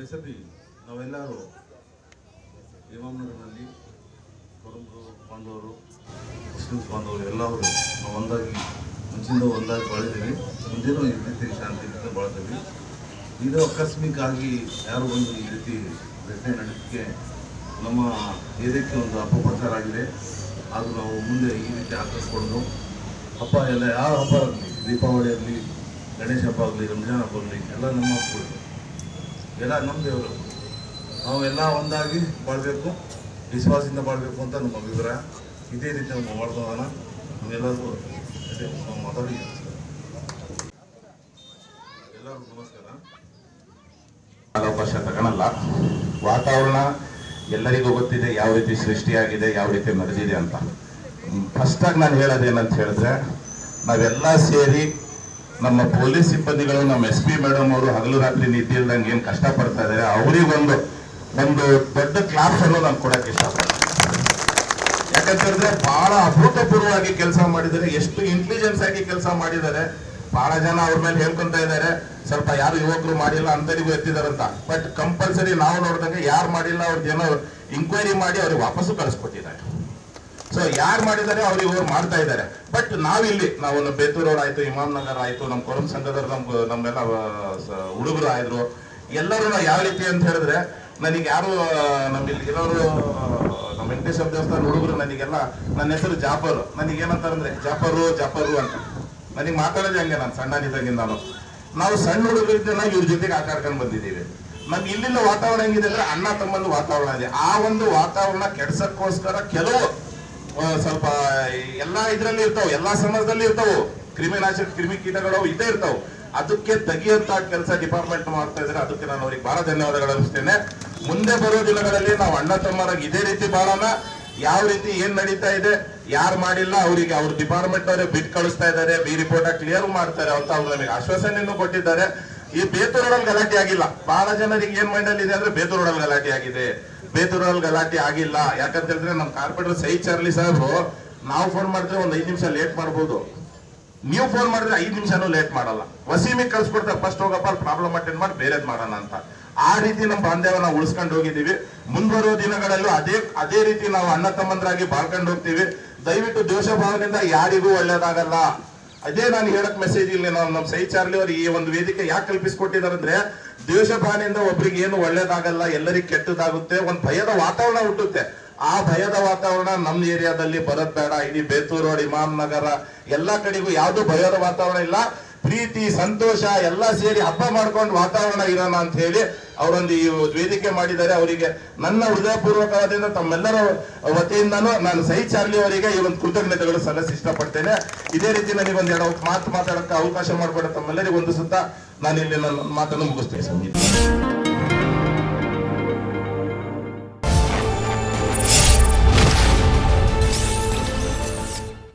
ಬೇಸತಿ ನಾವೆಲ್ಲರೂ ಇಮಾಮ್ನಗರದಲ್ಲಿ ಕುರುಬರು ಬಾಂಧವರು ಮುಸ್ಲಿಮ್ಸ್ ಬಾಂಧವರು ಎಲ್ಲರೂ ನಾವು ಒಂದಾಗಿ, ಮುಂಚಿಂದ ಒಂದಾಗಿ ಬಾಳಿದ್ದೀವಿ. ಮುಂದೆನೂ ಈ ರೀತಿ ಶಾಂತಿಯಿಂದ ಬಾಳ್ತೀವಿ. ಇದು ಆಕಸ್ಮಿಕ ಆಗಿ ಯಾರು ಒಂದು ಈ ರೀತಿ ಘಟನೆ ನಡೆದಕ್ಕೆ ನಮ್ಮ ಏರಿಯಕ್ಕೆ ಒಂದು ಅಪಪ್ರಚಾರ ಆಗಿದೆ. ಆದರೂ ನಾವು ಮುಂದೆ ಈ ರೀತಿ ಆಕರ್ಸ್ಕೊಂಡು ಹಬ್ಬ ಎಲ್ಲ, ಯಾವ ಹಬ್ಬ ಆಗಲಿ, ದೀಪಾವಳಿ ಆಗಲಿ, ಗಣೇಶ ಹಬ್ಬ ಆಗಲಿ, ರಂಜಾನ್ ಹಬ್ಬ ಆಗಲಿ, ಎಲ್ಲ ನಮ್ಮ ಹಬ್ಬಗಳು ಎಲ್ಲ ನಮ್ಮ ದೇವರು. ನಾವು ಎಲ್ಲ ಒಂದಾಗಿ ಬಾಳಬೇಕು, ವಿಶ್ವಾಸದಿಂದ ಬಾಳಬೇಕು ಅಂತ ನಮ್ಮ ಅಭಿಪ್ರಾಯ. ಇದೇ ರೀತಿ ನಾವು ಮಾಡ್ಕೊಳ್ಳೋಣ ನಾವೆಲ್ಲರಿಗೂ ಮಾತಾಡಿ ನಮಸ್ಕಾರ. ಅವಕಾಶ ತಗೊಳಲ್ಲ. ವಾತಾವರಣ ಎಲ್ಲರಿಗೂ ಗೊತ್ತಿದೆ ಯಾವ ರೀತಿ ಸೃಷ್ಟಿಯಾಗಿದೆ, ಯಾವ ರೀತಿ ನಡೆದಿದೆ ಅಂತ. ಫಸ್ಟಾಗಿ ನಾನು ಹೇಳೋದೇನಂತ ಹೇಳಿದ್ರೆ, ನಾವೆಲ್ಲ ಸೇರಿ ನಮ್ಮ ಪೊಲೀಸ್ ಸಿಬ್ಬಂದಿಗಳು, ನಮ್ಮ ಎಸ್ ಪಿ ಮೇಡಮ್ ಅವರು ಹಗಲು ರಾತ್ರಿ ನಿದ್ದೆ ಇಲ್ದಂಗೆ ಏನು ಕಷ್ಟಪಡ್ತಾ ಇದ್ದಾರೆ ಅವರಿಗೊಂದು, ಒಂದು ದೊಡ್ಡ ಕ್ಲಾಸ್ ಅನ್ನು ನಾನು ಕೊಡಕ್ಕೆ ಇಷ್ಟಪಡ್ತೀನಿ. ಯಾಕಂತಂದ್ರೆ ಬಹಳ ಅಭೂತಪೂರ್ವವಾಗಿ ಕೆಲಸ ಮಾಡಿದ್ದಾರೆ, ಎಷ್ಟು ಇಂಟೆಲಿಜೆನ್ಸ್ ಆಗಿ ಕೆಲಸ ಮಾಡಿದ್ದಾರೆ ಬಹಳ ಜನ ಅವ್ರ ಮೇಲೆ ಹೇಳ್ಕೊಂತ ಇದ್ದಾರೆ, ಸ್ವಲ್ಪ ಯಾರು ಯುವಕರು ಮಾಡಿಲ್ಲ, ಅಂತರಿಗೂ ಎತ್ತಿದಾರಂತ. ಬಟ್ ಕಂಪಲ್ಸರಿ ನಾವು ನೋಡಿದಂಗೆ ಯಾರು ಮಾಡಿಲ್ಲ, ಅವ್ರ ಜನ ಇಂಕ್ವೈರಿ ಮಾಡಿ ಅವ್ರಿಗೆ ವಾಪಸ್ಸು ಕಳಿಸ್ಕೊಟ್ಟಿದ್ದಾರೆ. ಸೊ ಯಾರು ಮಾಡಿದ್ದಾರೆ ಅವ್ರು ಇವ್ರು ಮಾಡ್ತಾ ಇದ್ದಾರೆ. ಬಟ್ ನಾವಿಲ್ಲಿ ನಾವು ನಮ್ಮ ಬೇತೂರವ್ರು ಆಯ್ತು ಇಮಾಮ್ ನಗರ್ ಆಯ್ತು ನಮ್ಮ ಕೊರಂ ಸಂಘದವ್ರು, ನಮ್, ನಮ್ಮೆಲ್ಲ ಹುಡುಗರು ಆಯ್ದ್ರು. ಎಲ್ಲರೂ ಯಾವ ರೀತಿ ಅಂತ ಹೇಳಿದ್ರೆ, ನನಗೆ ಯಾರು ನಮ್ಮಲ್ಲಿ ಇರೋರು ನಮ್ಮ ವೆಂಕಟೇಶ್ವರ ದೇವಸ್ಥಾನ ಹುಡುಗರು ನನಗೆಲ್ಲ, ನನ್ನ ಹೆಸರು ಜಾಫರ್. ನನಗೆ ಏನಂತಾರಂದ್ರೆ ಜಾಫರು ಜಾಫರು ಅಂತ. ನನಗೆ ಮಾತಾಡೋದು ಹಂಗೆ, ನಾನು ಸಣ್ಣನಿದ್ದಾಗಿಂದ ನಾವು ಸಣ್ಣ ಹುಡುಗರಿದ್ದ ನಾವು ಇವ್ರ ಜೊತೆಗೆ ಆಟ ಆಡ್ಕೊಂಡು ಬಂದಿದ್ದೀವಿ. ನಮ್ ಇಲ್ಲಿನ ವಾತಾವರಣ ಹೆಂಗಿದೆ ಅಂದ್ರೆ, ಅಣ್ಣ ತಮ್ಮಂದು ವಾತಾವರಣ ಇದೆ. ಆ ಒಂದು ವಾತಾವರಣ ಕೆಡ್ಸಕ್ಕೋಸ್ಕರ ಕೆಲವು ಸ್ವಲ್ಪ ಎಲ್ಲಾ ಇದ್ರಲ್ಲಿ ಇರ್ತಾವ, ಎಲ್ಲಾ ಸಮಾಜದಲ್ಲಿ ಇರ್ತಾವು. ಕ್ರಿಮಿನಾಶಕ ಕ್ರಿಮಿ ಕೀಟಗಳು ಇದ್ದೇ ಇರ್ತಾವ. ಅದಕ್ಕೆ ತೆಗಿಯಂತ ಕೆಲಸ ಡಿಪಾರ್ಟ್ಮೆಂಟ್ ಮಾಡ್ತಾ ಇದ್ರೆ. ಅದಕ್ಕೆ ನಾನು ಅವ್ರಿಗೆ ಬಹಳ ಧನ್ಯವಾದಗಳು ಅನಿಸ್ತೇನೆ ಮುಂದೆ ಬರೋ ದಿನಗಳಲ್ಲಿ ನಾವು ಅಣ್ಣ ತಮ್ಮರಾಗಿ ಇದೇ ರೀತಿ ಬಾಳೋಣ ಯಾವ ರೀತಿ ಏನ್ ನಡೀತಾ ಇದೆ, ಯಾರು ಮಾಡಿಲ್ಲ, ಅವರಿಗೆ ಅವ್ರ ಡಿಪಾರ್ಟ್ಮೆಂಟ್ ಅವರೇ ಬಿಟ್ ಕಳಿಸ್ತಾ ಇದ್ದಾರೆ ಬಿ ರಿಪೋರ್ಟ್ ಕ್ಲಿಯರ್ ಮಾಡ್ತಾರೆ ಅಂತ ಅವ್ರು ನಮಗೆ ಆಶ್ವಾಸನೆಯನ್ನು ಕೊಟ್ಟಿದ್ದಾರೆ. ಈ ಬೇತೂರಲ್ಲಿ ಗಲಾಟೆ ಆಗಿಲ್ಲ. ಬಹಳ ಜನರಿಗೆ ಏನ್ ಮೈಂಡ್ ಅಲ್ಲಿ ಇದೆ ಅಂದ್ರೆ ಬೇತೂರಲ್ಲಿ ಗಲಾಟೆ ಆಗಿದೆ. ಬೇತೂರಲ್ಲಿ ಗಲಾಟೆ ಆಗಿಲ್ಲ. ಯಾಕಂತ ಹೇಳಿದ್ರೆ ನಮ್ಮ ಕಾರ್ಪೊರೇಟರ್ ಸೈ ಚಾರ್ಲಿ ಸಾಹೇಬ್ರು, ನಾವು ಫೋನ್ ಮಾಡಿದ್ರೆ ಒಂದು ಐದು ನಿಮಿಷ ಲೇಟ್ ಮಾಡ್ಬೋದು. ನೀವು ಫೋನ್ ಮಾಡಿದ್ರೆ ಐದು ನಿಮಿಷನೂ ಲೇಟ್ ಮಾಡಲ್ಲ. ವಸೀಮಿಗೆ ಕಳ್ಸಿಕೊಡ್ತಾರೆ ಫಸ್ಟ್ ಹೋಗಪ್ಪ ಪ್ರಾಬ್ಲಮ್ ಅಟೆಂಡ್ ಮಾಡಿ ಬೇರೆದ್ ಮಾಡೋಣ ಅಂತ. ಆ ರೀತಿ ನಮ್ಮ ಬಾಂಧವ್ಯ ನಾವು ಉಳಿಸ್ಕೊಂಡು ಹೋಗಿದ್ದೀವಿ. ಮುಂಬರುವ ದಿನಗಳಲ್ಲೂ ಅದೇ ಅದೇ ರೀತಿ ನಾವು ಅಣ್ಣ ತಮ್ಮಂದ್ರಾಗಿ ಬಾಳ್ಕೊಂಡು ಹೋಗ್ತೀವಿ. ದಯವಿಟ್ಟು ದ್ವೇಷ ಭಾವನೆಯಿಂದ ಯಾರಿಗೂ ಒಳ್ಳೇದಾಗಲ್ಲ. ಅದೇ ನಾನು ಹೇಳಕ್ ಮೆಸೇಜ್ ಇಲ್ಲಿ ನಾವು ನಮ್ಮ ಸೈ ಚಾರ್ಲಿ ಅವರು ಈ ಒಂದು ವೇದಿಕೆ ಯಾಕೆ ಕಲ್ಪಿಸ್ಕೊಟ್ಟಿದ್ದಾರೆ ಅಂದ್ರೆ ದ್ವೇಷ ಭಾವನೆಯಿಂದ ಒಬ್ರಿಗೆ ಏನು ಒಳ್ಳೇದಾಗಲ್ಲ, ಎಲ್ಲರಿಗೂ ಕೆಟ್ಟದಾಗುತ್ತೆ, ಒಂದು ಭಯದ ವಾತಾವರಣ ಹುಟ್ಟುತ್ತೆ. ಆ ಭಯದ ವಾತಾವರಣ ನಮ್ಮ ಏರಿಯಾದಲ್ಲಿ ಬರೋದ್ ಬೇಡ. ಇಡೀ ಬೇತೂರು ರೋಡ್ ಇಮಾಮ್ ನಗರ ಎಲ್ಲಾ ಕಡೆಗೂ ಯಾವ್ದು ಭಯದ ವಾತಾವರಣ ಇಲ್ಲ. ಪ್ರೀತಿ, ಸಂತೋಷ ಎಲ್ಲ ಸೇರಿ ಹಬ್ಬ ಮಾಡ್ಕೊಂಡು ವಾತಾವರಣ ಇರೋಣ ಅಂತ ಹೇಳಿ ಅವರೊಂದು ಈ ವೇದಿಕೆ ಮಾಡಿದ್ದಾರೆ. ಅವರಿಗೆ ನನ್ನ ಹೃದಯಪೂರ್ವಕವಾದಿಂದ ತಮ್ಮೆಲ್ಲರ ವತಿಯಿಂದನೂ ನಾನು ಸಹಿ ಚಾರ್ಲಿ ಅವರಿಗೆ ಈ ಒಂದು ಕೃತಜ್ಞತೆಗಳು ಸಲ್ಲಿಸಿ ಇಷ್ಟಪಡ್ತೇನೆ. ಇದೇ ರೀತಿ ನನಗೆ ಒಂದು ಎರಡು ಮಾತು ಮಾತಾಡಕ್ಕೆ ಅವಕಾಶ ಮಾಡಿಕೊಡ ತಮ್ಮೆಲ್ಲರಿಗೂ ಒಂದು ಸುತ್ತ ನಾನು ಇಲ್ಲಿ ನನ್ನ ಮಾತನ್ನು ಮುಗಿಸ್ತೇನೆ ಸಂಗೀತ